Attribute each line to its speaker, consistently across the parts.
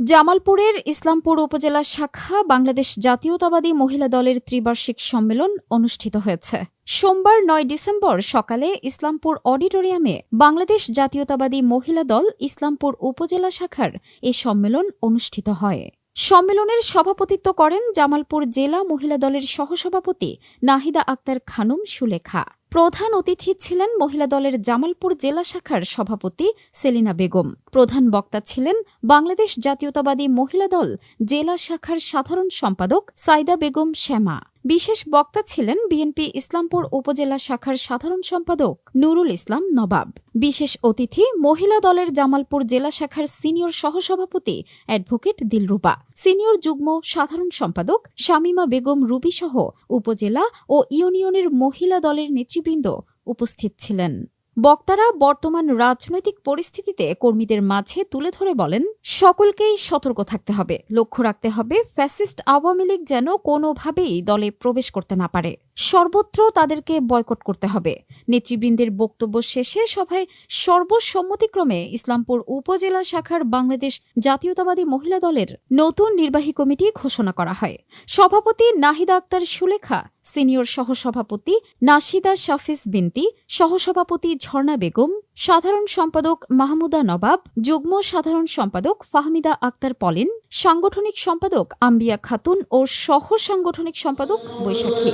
Speaker 1: জামালপুরের ইসলামপুর উপজেলা শাখা বাংলাদেশ জাতীয়তাবাদী মহিলা দলের ত্রিবার্ষিক সম্মেলন অনুষ্ঠিত হয়েছে। সোমবার নয় ডিসেম্বর সকালে ইসলামপুর অডিটোরিয়ামে বাংলাদেশ জাতীয়তাবাদী মহিলা দল ইসলামপুর উপজেলা শাখার এ সম্মেলন অনুষ্ঠিত হয়। সম্মেলনের সভাপতিত্ব করেন জামালপুর জেলা মহিলা দলের সহসভাপতি নাহিদা আক্তার খানুম সুলেখা। প্রধান অতিথি ছিলেন মহিলা দলের জামালপুর জেলা শাখার সভাপতি সেলিনা বেগম। প্রধান বক্তা ছিলেন বাংলাদেশ জাতীয়তাবাদী মহিলা দল জেলা শাখার সাধারণ সম্পাদক সাইদা বেগম শ্যামা। বিশেষ বক্তা ছিলেন বিএনপি ইসলামপুর উপজেলা শাখার সাধারণ সম্পাদক নুরুল ইসলাম নবাব। বিশেষ অতিথি মহিলা দলের জামালপুর জেলা শাখার সিনিয়র সহসভাপতি অ্যাডভোকেট দিলরুবা। সিনিয়র যুগ্ম সাধারণ সম্পাদক শামিমা বেগম রুবি সহ উপজেলা ও ইউনিয়নের মহিলা দলের নেতৃবৃন্দ উপস্থিত ছিলেন। বক্তারা বর্তমান রাজনৈতিক পরিস্থিতিতে কর্মীদের মাঝে তুলে ধরে বলেন, সকলকেই সতর্ক থাকতে হবে। লক্ষ্য রাখতে হবে, ফ্যাসিস্ট আওয়ামী লীগ যেন কোনোভাবেই দলে প্রবেশ করতে না পারে। সর্বত্র তাদেরকে বয়কট করতে হবে। নেতৃবৃন্দের বক্তব্য শেষে সভায় সর্বসম্মতিক্রমে ইসলামপুর উপজেলা শাখার বাংলাদেশ জাতীয়তাবাদী মহিলা দলের নতুন নির্বাহী কমিটি ঘোষণা করা হয়। সভাপতি নাহিদা আক্তার সুলেখা সিনিয়র সহসভাপতি নাশিদা শাফিস বিনতি, সহসভাপতি ঝর্ণা বেগম, সাধারণ সম্পাদক মাহমুদা নবাব, যুগ্ম সাধারণ সম্পাদক ফাহমিদা আক্তার পলিন, সাংগঠনিক সম্পাদক আম্বিয়া খাতুন ও সহ সাংগঠনিক সম্পাদক বৈশাখী।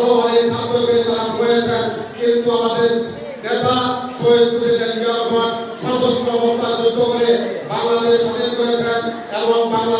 Speaker 2: ভালোভাবে ছাত্রকে তারা হয়েছেন কিন্তু আমাদের নেতা শহীদ প্রেসিডেন্ট জিয়া সশস্ত্র অবস্থা যুদ্ধ করে বাংলাদেশ স্বাধীন করেছেন এবং বাংলাদেশে